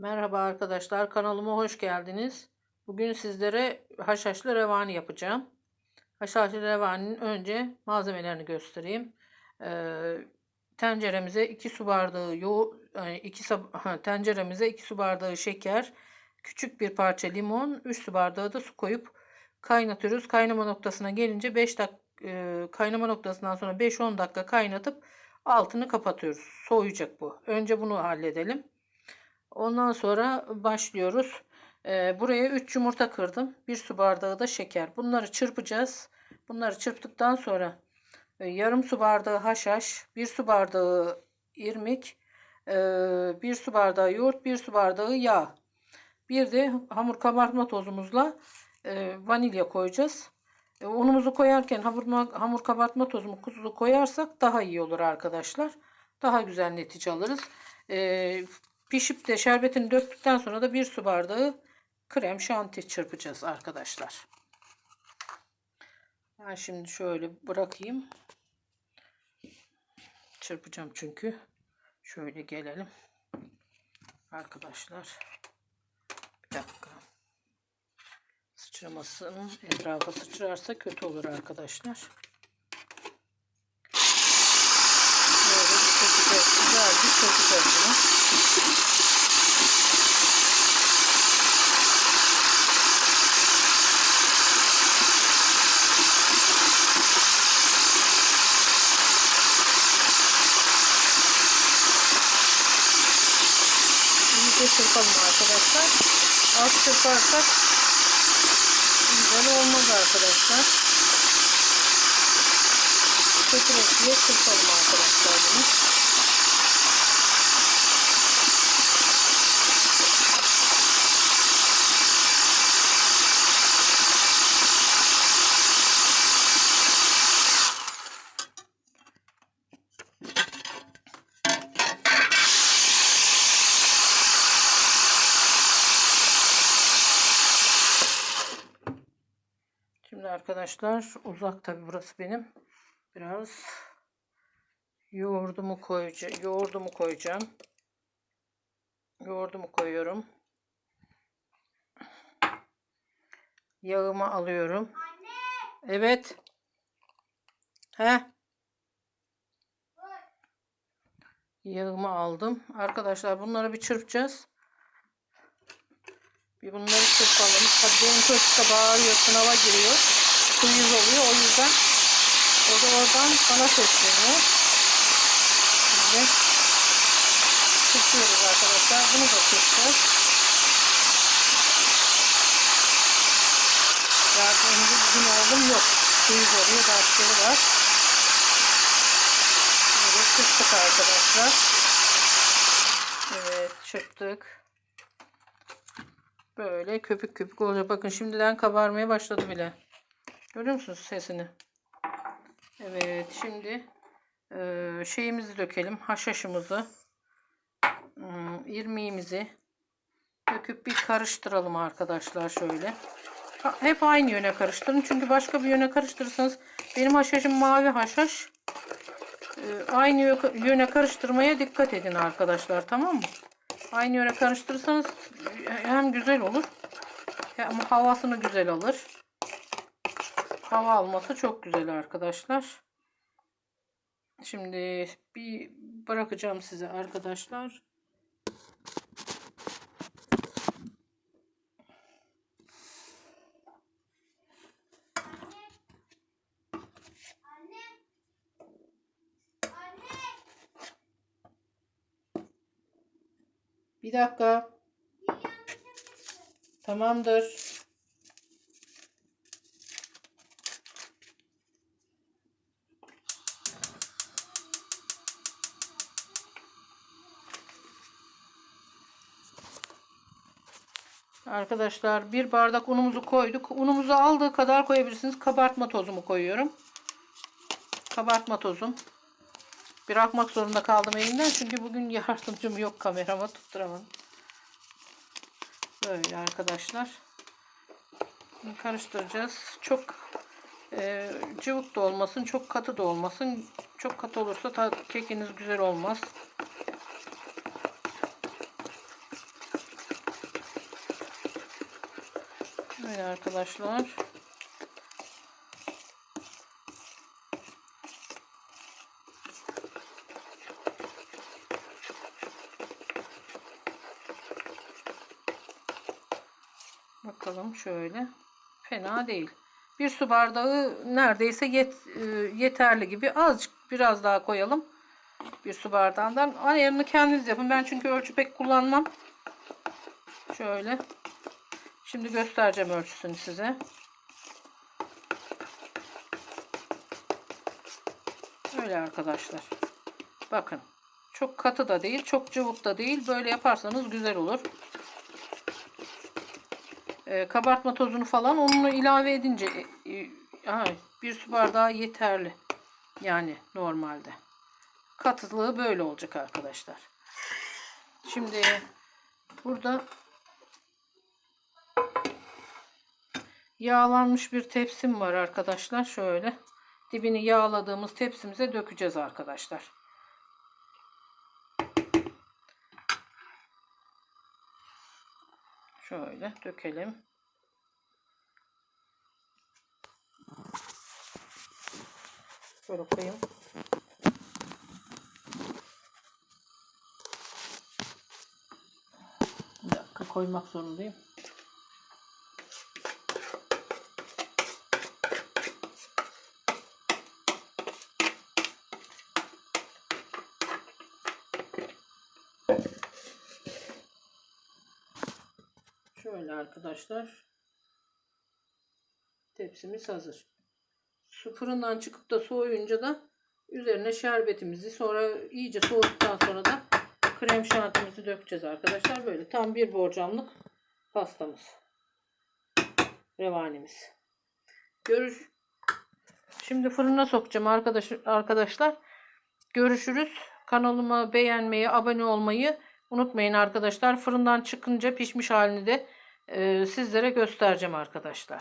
Merhaba arkadaşlar, kanalıma hoş geldiniz. Bugün sizlere haşhaşlı revani yapacağım. Haşhaşlı revaninin önce malzemelerini göstereyim. Ee, tenceremize 2 su bardağı yoğurt, 2 tenceremize 2 su bardağı şeker, küçük bir parça limon, 3 su bardağı da su koyup kaynatıyoruz. Kaynama noktasına gelince 5 dakika kaynama noktasından sonra 5-10 dakika kaynatıp altını kapatıyoruz. Soğuyacak bu. Önce bunu halledelim. Ondan sonra başlıyoruz. Ee, buraya 3 yumurta kırdım. 1 su bardağı da şeker. Bunları çırpacağız. Bunları çırptıktan sonra e, yarım su bardağı haşhaş, 1 su bardağı irmik, 1 su bardağı yoğurt, 1 su bardağı yağ. Bir de hamur kabartma tozumuzla e, vanilya koyacağız. E, unumuzu koyarken hamur, hamur kabartma tozumuzu koyarsak daha iyi olur arkadaşlar. Daha güzel netice alırız. E, pişip de şerbetini döktükten sonra da bir su bardağı krem şanti çırpacağız arkadaşlar. Ben şimdi şöyle bırakayım. Çırpacağım çünkü. Şöyle gelelim. Arkadaşlar. Bir dakika. Sıçramasın. Etrafa sıçrarsa kötü olur arkadaşlar. Böyle bir çırpacağız. İyice çırpalım arkadaşlar. Az çırparsak güzel olmaz arkadaşlar. Diye çırpalım arkadaşlar bunu. Şimdi arkadaşlar uzak tabi burası benim. Biraz yoğurdumu koyacağım. Yoğurdumu koyacağım. Yoğurdumu koyuyorum. Yağımı alıyorum. Evet. He. Yağımı aldım. Arkadaşlar bunları bir çırpacağız. Bir bunları çırpalım. Tabii benim çocuk da bağırıyor, sınava giriyor. Kuyuz oluyor. O yüzden o da oradan bana sesleniyor. Şimdi çırpıyoruz arkadaşlar. Bunu da çırpacağız. Yardımcı bugün oğlum yok. Kuyuz oluyor. Dersleri var. Böyle çırptık arkadaşlar. Evet çırptık. Böyle köpük köpük olacak. Bakın şimdiden kabarmaya başladı bile. Görüyor musunuz sesini? Evet şimdi e, şeyimizi dökelim. Haşhaşımızı. Hmm, irmiğimizi döküp bir karıştıralım arkadaşlar şöyle. Hep aynı yöne karıştırın. Çünkü başka bir yöne karıştırırsanız benim haşhaşım mavi haşhaş. E, aynı yöne karıştırmaya dikkat edin arkadaşlar. Tamam mı? Aynı yöne karıştırırsanız hem güzel olur hem havasını güzel alır. Hava alması çok güzel arkadaşlar. Şimdi bir bırakacağım size arkadaşlar. Bir dakika. Tamamdır. Arkadaşlar bir bardak unumuzu koyduk. Unumuzu aldığı kadar koyabilirsiniz. Kabartma tozumu koyuyorum. Kabartma tozum. Bırakmak zorunda kaldım elimden. Çünkü bugün yardımcım yok kamerama tutturamadım. Böyle arkadaşlar. Bunu karıştıracağız. Çok e, cıvık da olmasın. Çok katı da olmasın. Çok katı olursa ta, kekiniz güzel olmaz. Böyle arkadaşlar. Bakalım şöyle. Fena değil. Bir su bardağı neredeyse yet, e, yeterli gibi. Azıcık biraz daha koyalım. Bir su bardağından. Ayarını kendiniz yapın. Ben çünkü ölçü pek kullanmam. Şöyle. Şimdi göstereceğim ölçüsünü size. Öyle arkadaşlar. Bakın. Çok katı da değil, çok cıvık da değil. Böyle yaparsanız güzel olur. Ee, kabartma tozunu falan onunla ilave edince e, e, bir su bardağı yeterli. Yani normalde. Katılığı böyle olacak arkadaşlar. Şimdi burada yağlanmış bir tepsim var arkadaşlar. Şöyle dibini yağladığımız tepsimize dökeceğiz arkadaşlar. Şöyle dökelim. Şöyle koyayım. Bir dakika koymak zorundayım. Şöyle arkadaşlar. Tepsimiz hazır. Su fırından çıkıp da soğuyunca da üzerine şerbetimizi sonra iyice soğuduktan sonra da krem şantimizi dökeceğiz arkadaşlar. Böyle tam bir borcamlık pastamız. Revanimiz. Görüş. Şimdi fırına sokacağım arkadaş, arkadaşlar. Görüşürüz. Kanalıma beğenmeyi, abone olmayı unutmayın arkadaşlar. Fırından çıkınca pişmiş halini de sizlere göstereceğim arkadaşlar.